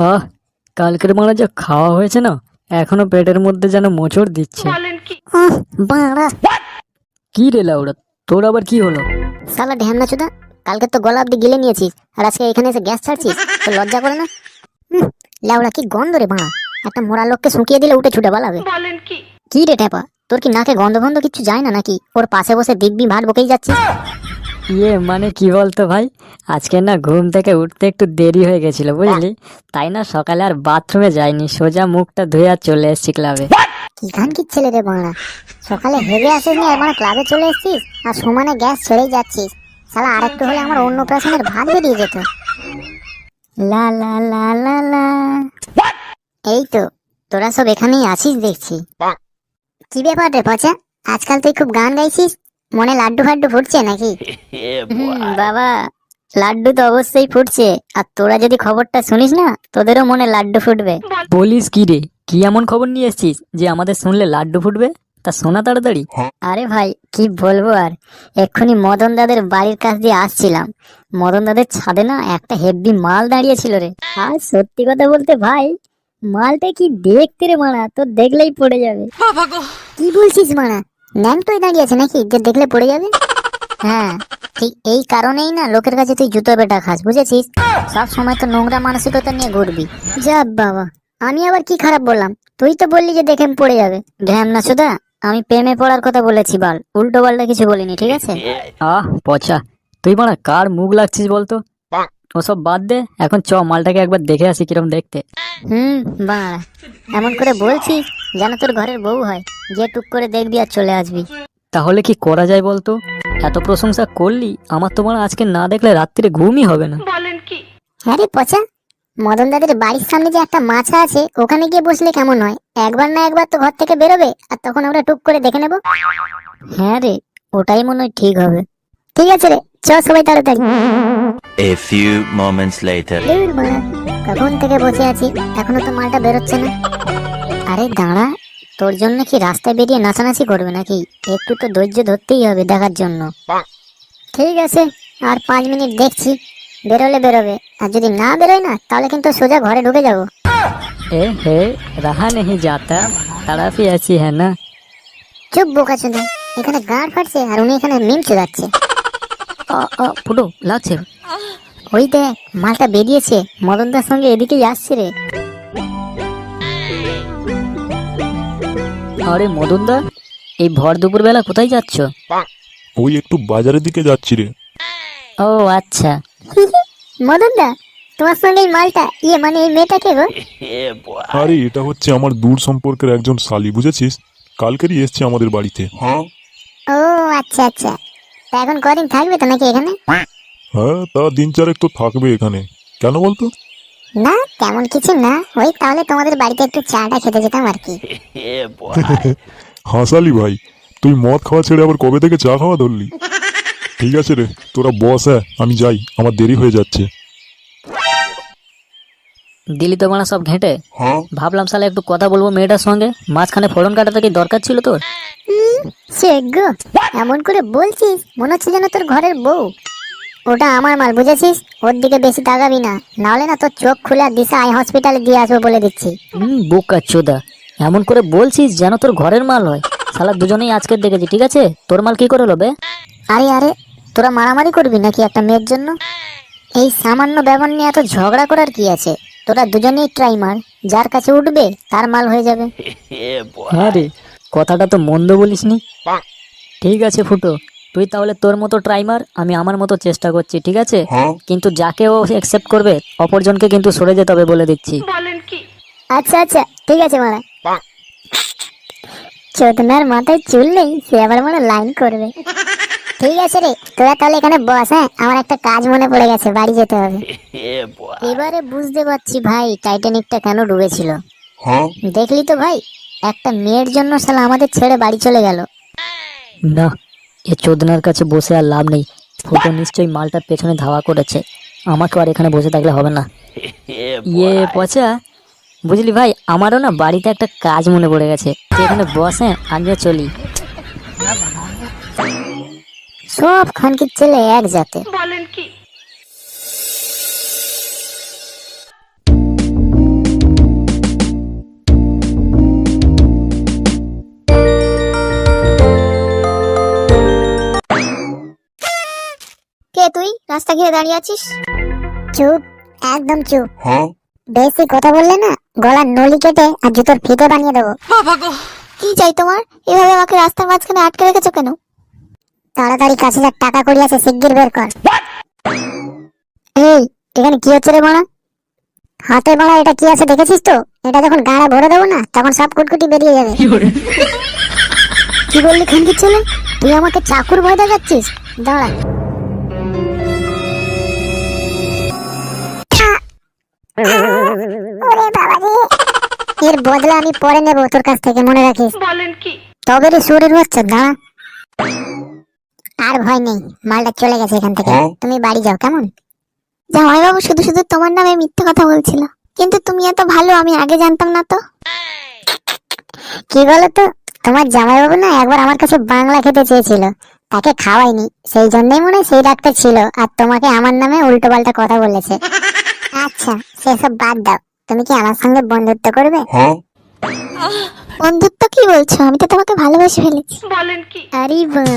আহ কালকের মানে যা খাওয়া হয়েছে না এখনও পেটের মধ্যে যেন মোচড় দিচ্ছে। আহ, বাড়া। কি রে লাউড়া তোর আবার কি হলো? সালা ঢ্যামনা চুদা কালকে তো গলা অব্দি গিলে নিয়েছিস আর আজকে এখানে এসে গ্যাস ছাড়ছিস তো লজ্জা করে না? হুম, লেওড়া কি গন্ধ রে বাড়া। একটা মোড়া লোককে শুকিয়ে দিলে উঠে ছুটে পালাবে। কি? রে ট্যাপা তোর কি নাকে গন্ধ গন্ধ কিছু যায় না নাকি? ওর পাশে বসে দিব্যি ভাট বকেই যাচ্ছিস ইয়ে মানে কি বলতো ভাই? আজকে না ঘুম থেকে উঠতে একটু দেরি হয়ে গেছিল বুঝলি? তাই না সকালে আর বাথরুমে যাইনি সোজা মুখটা ধুয়ে আর চলে এসেছি ক্লাবে। কি গান কি ছেলে রে বাড়া সকালে হেগে আসিস নি একবার ক্লাবে চলে এসেছিস? আর সমানে গ্যাস ছেড়েই যাচ্ছিস। শালা আরেকটু হলে আমার অন্য প্রাশনের ভাত বেরিয়ে যেত। লা লা লা লা লা। এই তো তোরা সব এখানেই আছিস দেখছি। কি ব্যাপার রে পচা? আজকাল তুই খুব গান গাইছিস? মনে লাড্ডু ফাড্ডু ফুটছে নাকি? হুম, বাবা লাড্ডু তো অবশ্যই ফুটছে। আর তোরা যদি খবরটা শুনিস না তোদেরও মনে লাড্ডু ফুটবে। বলিস কি রে? কি এমন খবর নিয়ে এসেছিস যে আমাদের শুনলে লাড্ডু ফুটবে? তা শোনা তাড়াতাড়ি। আরে ভাই কি বলব আর? এক্ষুনি মদন দাদের বাড়ির কাছ দিয়ে আসছিলাম। মদন দাদের ছাদে না একটা হেভি মাল দাঁড়িয়ে ছিল রে। আর সত্যি কথা বলতে ভাই মালটা কি দেখতে রে মারা? তোর দেখলেই পড়ে যাবে। কি বলছিস মারা? ন্যাংটোই দাঁড়িয়ে আছে নাকি যে দেখলে পড়ে যাবে? হ্যাঁ ঠিক এই কারণেই না লোকের কাছে তুই জুতো বেটা খাস, বুঝেছিস? সব সময় তো নোংরা মানসিকতা নিয়ে ঘুরবি। যা বাবা, আমি আবার কি খারাপ বললাম? তুই তো বললি যে দেখে পড়ে যাবে। ঢ্যাম না সুদা আমি প্রেমে পড়ার কথা বলেছি বল, উল্টো পাল্টা কিছু বলিনি, ঠিক আছে? আহ, পচা, তুই মারা কার মুখ লাগছিস বলতো? ওসব বাদ দে এখন চ মালটাকে একবার দেখে আসি কিরম দেখতে। হুম বা এমন করে বলছি যেন তোর ঘরের বউ হয়। যে টুক করে দেখবি আর চলে আসবি। তাহলে কি করা যায় বলতো? এত প্রশংসা করলি আমার তোমার আজকে না দেখলে রাত্রিরে ঘুমই হবে না। হ্যাঁ রে পচা মদন দাদের বাড়ির সামনে যে একটা মাছা আছে ওখানে গিয়ে বসলে কেমন হয়? একবার না একবার তো ঘর থেকে বেরোবে আর তখন আমরা টুক করে দেখে নেব। হ্যাঁ রে ওটাই মনে হয় ঠিক হবে। ঠিক আছে রে চ সবাই তাড়াতাড়ি A few moments later. ধুর বাড়া, কখন থেকে বসে আছি এখনো তো মালটা বেরোচ্ছে না আরে দাঁড়া তোর জন্য কি রাস্তায় বেরিয়ে নাচানাচি করবে নাকি একটু তো ধৈর্য ধরতেই হবে দেখার জন্য ঠিক আছে আর পাঁচ মিনিট দেখছি বেরোলে বেরোবে আর যদি না বেরোয় না তাহলে কিন্তু সোজা ঘরে ঢুকে যাবো ए हे रहा नहीं जाता तरफ ही ऐसी है ना চুপ বোকা চোদা এখানে গাঁড় ফাটছে আর উনি এখানে মিম চোদাচ্ছে আ, আ, ফুটো লাগছে। ওই দেখ মালটা বেরিয়েছে। মদনদার সঙ্গে এদিকেই আসছে রে। আরে মদন দা এই ভর দুপুর বেলা কোথায় যাচ্ছ? ওই একটু বাজারের দিকে যাচ্ছি রে। ও আচ্ছা। মদনদা তোমার সঙ্গে এই মালটা ইয়ে মানে এই মেয়েটাকে গো? আরে এটা হচ্ছে আমার দূর সম্পর্কের একজন শালি বুঝেছিস? কালকেরই এসছে আমাদের বাড়িতে। ও আচ্ছা আচ্ছা। তা এখন কদিন থাকবে তো নাকি এখানে? হ্যাঁ তা দিন চারেক তো থাকবে এখানে। কেন বলতো? না তেমন কিছু না। ওই তাহলে তোমাদের বাড়িতে একটু চাটা খেতে যেতাম আর কি। হাসালি ভাই তুই মদ খাওয়া ছেড়ে আবার কবে থেকে চা খাওয়া ধরলি? ঠিক আছে রে তোরা বস হ্যাঁ আমি যাই আমার দেরি হয়ে যাচ্ছে। দিলি তো মানা সব ঘেঁটে? হ্যাঁ। ভাবলাম সালে একটু কথা বলব মেয়েটার সঙ্গে। মাঝখানে ফোড়ন কাটাতে কি দরকার ছিল তোর? সে গো এমন করে বলছিস মনে হচ্ছে যেন তোর ঘরের বউ। ওটা আমার মাল বুঝেছিস? ওর দিকে বেশি তাকাবি না নাহলে না তোর চোখ খুলে আর দিশা আই হসপিটালে দিয়ে আসব বলে দিচ্ছি। হুম বোকা চোদা। এমন করে বলছিস যেন তোর ঘরের মাল হয়। শালা দুজনেই আজকে দেখেছি ঠিক আছে? তোর মাল কি করে লবে আরে আরে তোরা মারামারি করবি নাকি একটা মেয়ের জন্য? এই সামান্য ব্যাপার নিয়ে এত ঝগড়া করার কি আছে? তোরা দুজনেই ট্রাই মার যার কাছে উঠবে তার মাল হয়ে যাবে। হ্যাঁ রে কথাটা তো মন্দ বলিসনি। ঠিক আছে ফুটো তুই তাহলে তোর মতো ট্রাই মার আমি আমার মতো চেষ্টা করছি ঠিক আছে? কিন্তু যাকে ও অ্যাকসেপ্ট করবে অপরজনকে কিন্তু সরে যেতে হবে বলে দিচ্ছি। আচ্ছা আচ্ছা ঠিক আছে মারা। চোদনার মাথায় চুল নেই সে আবার মনে লাইন করবে। ঠিক আছে রে তোরা তাহলে এখানে বস হ্যাঁ? আমার একটা কাজ মনে পড়ে গেছে বাড়ি যেতে হবে। এবারে বুঝতে পারছি ভাই টাইটানিকটা কেন ডুবেছিল। দেখলি তো ভাই? একটা মেয়ের জন্য শালা আমাদের ছেড়ে বাড়ি চলে গেল। না এ চোদনার কাছে বসে আর লাভ নেই। ফুটো নিশ্চয়ই মালটার পেছনে ধাওয়া করেছে। আমাকে আর এখানে বসে থাকলে হবে না। ইয়ে পচা বুঝলি ভাই আমারও না বাড়িতে একটা কাজ মনে পড়ে গেছে। তুই এখানে বসে আমিও চলি। সব খানকির ছেলে এক জাতে। রাস্তা ঘিরে দাঁড়িয়ে আছিস? চুপ একদম চুপ। হ্যাঁ? বেশি কথা বললে না গলার নলি কেটে আর জুতোর ফিতে বানিয়ে দেবো। কি চাই তোমার? এভাবে আমাকে রাস্তার মাঝখানে আটকে রেখেছো কেন? তাড়াতাড়ি কাছে যা টাকা করি আছে শিগগির বের কর। এই এখানে কি হচ্ছে রে মারা হাতে মারা এটা কি আছে দেখেছিস তো? এটা যখন গাড়া ভরে দেবো না তখন সব কুটকুটি বেরিয়ে যাবে। কি বললি খানকির ছেলে? তুই আমাকে চাকুর ভয় দেখাচ্ছিস? দাঁড়া। ওরে বাবা রে এর বদলা আমি পরে নেব তোর কাছ থেকে মনে রাখিস। বলেন কি? তবে রে শরীর হচ্ছে দাঁড়া। আর ভয় নেই মালটা চলে গেছে এখান থেকে। তুমি বাড়ি যাও কেমন? জামাইবাবু শুধু শুধু তোমার নামে মিথ্যে কথা বলছিল। কিন্তু তুমি এত ভালো আমি আগে জানতাম না তো। কি বলো তো তোমার জামাইবাবু না একবার আমার কাছে বাংলা খেতে চেয়েছিল। তাকে খাওয়াইনি। সেই জন্যই মনে হয় সেই ডাক্তার ছিল। আর তোমাকে আমার নামে উল্টো পাল্টা কথা বলেছে। আচ্ছা সেসব বাদ দাও। তুমি কি আমার সঙ্গে বন্ধুত্ব করবে? বন্ধুত্ব কি বলছো? আমি তো তোমাকে ভালোবেসে ফেলেছি। আরে বড়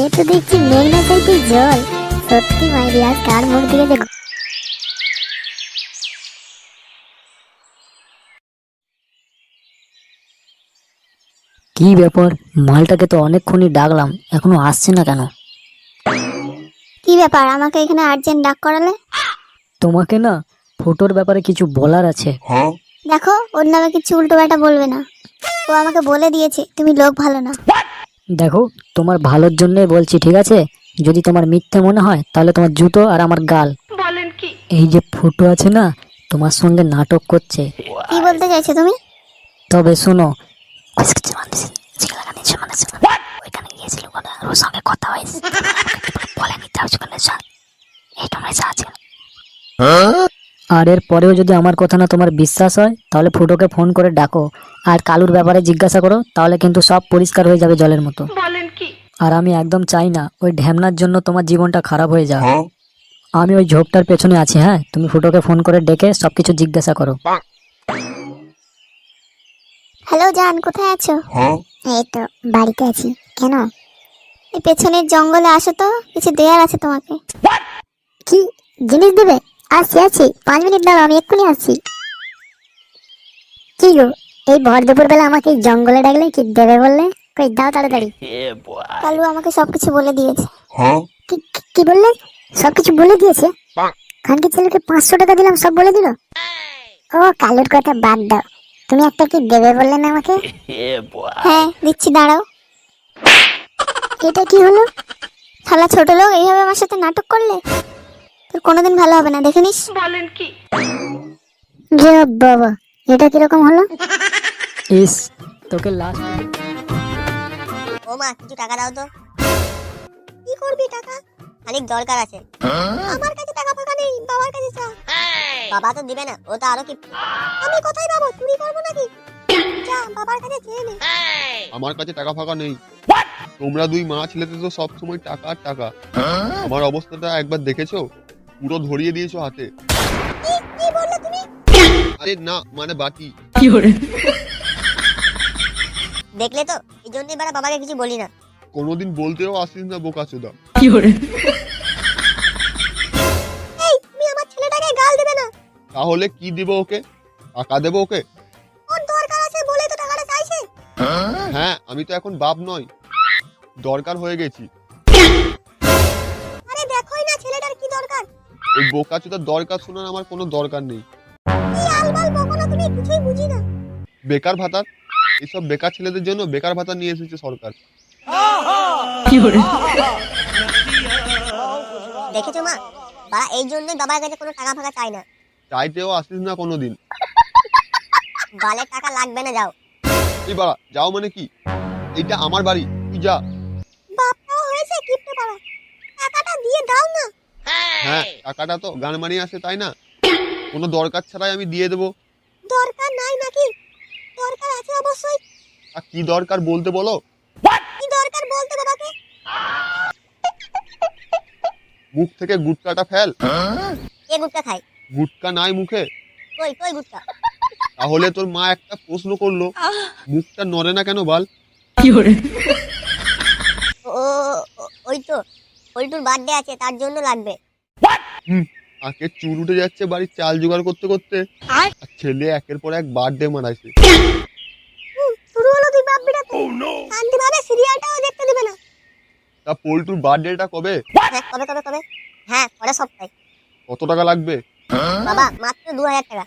এ তো দেখছি মেঘনা চাইতে জল। সত্যি মাইরি আজ কার মুখ থেকে যে কি ব্যাপার? মালটাকে তো অনেকক্ষণই ডাকলাম এখনও আসছে না কেন? কি ব্যাপার? আমাকে এখানে আর্জেন্ট ডাক করালে? তোমাকে না ফটোর ব্যাপারে কিছু বলার আছে। দেখো ওর নামে কিছু উল্টো পাল্টা বলবে না। ও আমাকে বলে দিয়েছে তুমি লোক ভালো না। দেখো তোমার ভালোর জন্যই বলছি ঠিক আছে? যদি তোমার মিথ্যে মনে হয় তাহলে তোমার জুতো আর আমার গাল। বলেন কি? এই যে ফটো আছে না তোমার সঙ্গে নাটক করছে। কি বলতে চাইছো তুমি? তবে শোনো ওইখানে গিয়েছিল ওর সঙ্গে কথা হয়েছে। বলেনি তার ওখানে এই তোমরা আর এর পরেও যদি আমার কথা না তোমার বিশ্বাস হয় তাহলে ফুটোকে ফোন করে ডাকো। আর কালুর ব্যাপারে জিজ্ঞাসা করো তাহলে কিন্তু সব পরিষ্কার হয়ে যাবে জলের মতো। আর আমি একদম চাই না ওই ঢ্যামনার জন্য তোমার জীবনটা খারাপ হয়ে যাক। আমি ওই ঝোপটার পেছনে আছি হ্যাঁ? তুমি ফুটোকে ফোন করে ডেকে সবকিছু জিজ্ঞাসা করো। হ্যালো জান কোথায় আছো? এই তো বাড়িতে আছি। কেন? এই পেছনের জঙ্গলে আসো তো কিছু দেয়ার আছে তোমাকে। কি জিনিস দেবে? আসছি আসছি। পাঁচ মিনিট দাঁড়াও আমি এক্ষুনি আসছি। কি গো এই ভর দুপুর বেলা আমাকে জঙ্গলে ডাকলে কি দেবে বললে? কই দাও তাড়াতাড়ি। কালু আমাকে সবকিছু বলে দিয়েছে। কি কি- কি বললে? সবকিছু বলে দিয়েছে? খানকে ছেলেকে পাঁচশো টাকা দিলাম সব বলে দিল? ও কালুর কথা বাদ দাও। তুমি একটা কি দেবে বললে না আমাকে? হ্যাঁ দিচ্ছি দাঁড়াও। এটা কি হলো? শালা ছোট লোক এইভাবে আমার সাথে নাটক করলে? তোর কোনোদিন ভালো হবে না দেখে নিস। বলেন কি? যে বাবা এটা কীরকম হলো? ইস তোকে লাস্ট ও মা কিছু টাকা দাও তো। কি করবি টাকা? খানিক দরকার আছে। আমার কাছে টাকা ফাঁকা নেই বাবার কাছে চা বাবা তো দিবে না ও তো আরও কি আমি কোথায় পাবো? চুরি করব নাকি? যা বাবার কাছে চেয়ে নে। আমার কাছে টাকা ফাঁকা নেই। তোমরা দুই মা ছেলেতে তো সব সময় টাকা আর টাকা। আমার অবস্থাটা একবার দেখেছ? পুরো ধরিয়ে দিয়েছ হাতে। কি বললে তুমি? আরে না মানে বাকি। দেখলে তো এই জন্যই বারা বাবাকে কিছু বলি না। কোনোদিন বলতেও আসিস না বোকা চোদা। দেবে না? তাহলে কি দিব ওকে? টাকা দেবো ওকে? ওর দরকার আছে বলেই তো টাকাটা চাইছে? হ্যাঁ আমি তো এখন বাপ নয় দরকার হয়ে গেছি। ওই বোকা চোদার দরকার শোনার আমার কোনো দরকার নেই। বেকার ভাতা এইসব বেকার ছেলেদের জন্য বেকার ভাতা নিয়ে এসেছে সরকার। দেখেছ মা? বাবা এই জন্যই বাবার কাছে কোনো টাকা ফাঁকা চায় না। চাইতেও আসিস না কোনোদিন। বালের টাকা লাগবে না যাও। এই বাড়া যাও মানে কি? এইটা আমার বাড়ি তুই যা। বাপটাও হয়েছে কিপটে পাড়া টাকাটা দিয়ে দাও না। হ্যাঁ টাকাটা তো গান মারিয়ে আসে তাই না? কোনো দরকার ছাড়াই আমি দিয়ে দেবো। দরকার নাই নাকি? দরকার আছে অবশ্যই। আর কি দরকার বলতে বলো? কি দরকার বলতে বাবাকে? মুখ থেকে গুটকাটা ফেল। কে গুটকা খায়? গুটকা নাই মুখে। কই কই গুটকা? তাহলে তোর মা একটা প্রশ্ন করল। মুখটা নড়ে না কেন বল? ও ও- ওই তো। পল্টুর বার্থডে আছে তার জন্য লাগবে। আঁকের চুল উঠে যাচ্ছে বাড়ির চাল জোগাড় করতে করতে। আর? ছেলে একের পর এক বার্থডে মানাইছে। শুরু হলো তুই বাপ বিড়াতে শান্তি ভাবে সিরিয়ালটাও দেখতে দিবে না। তা পল্টুর বার্থডেটা কবে? হ্যাঁ কবে কবে কবে? হ্যাঁ পরের সপ্তাহে। কত টাকা লাগবে? বাবা মাত্র দু হাজার টাকা।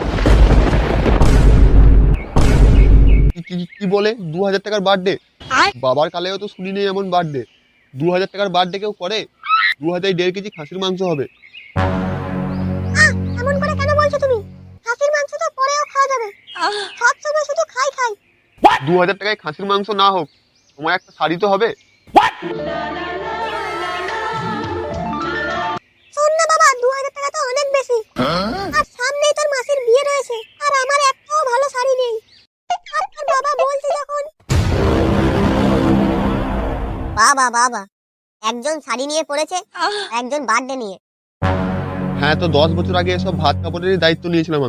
কি কি কি বলে? দু হাজার টাকার বার্থডে বাবার কালেও তো শুনি নেই এমন বার্থডে দু হাজার টাকার বার্থডে কেউ করে? দু হাজার দেড় কেজি খাসির মাংস হবে। এমন করে কেন বলছো তুমি? খাসির মাংস তো পরেও খাওয়া যাবে। সব সময় শুধু খাই খাই। দু হাজার টাকায় খাসির মাংস না হোক তোমার একটা শাড়ি তো হবে। শোন না বাবা দু হাজার টাকা তো অনেক বেশি। আর সামনেই তোর মাসির বিয়ে রয়েছে আর আমার একটাও ভালো শাড়ি নেই। আর তোর বাবা বলছে যখন? বাবা বাবা। একজন শাড়ি নিয়ে পড়েছে একজন বার্থডে নিয়ে হ্যাঁ তো দশ বছর আগে এসব ভাত কাপড়েরই দায়িত্ব নিয়েছিলাম আমি।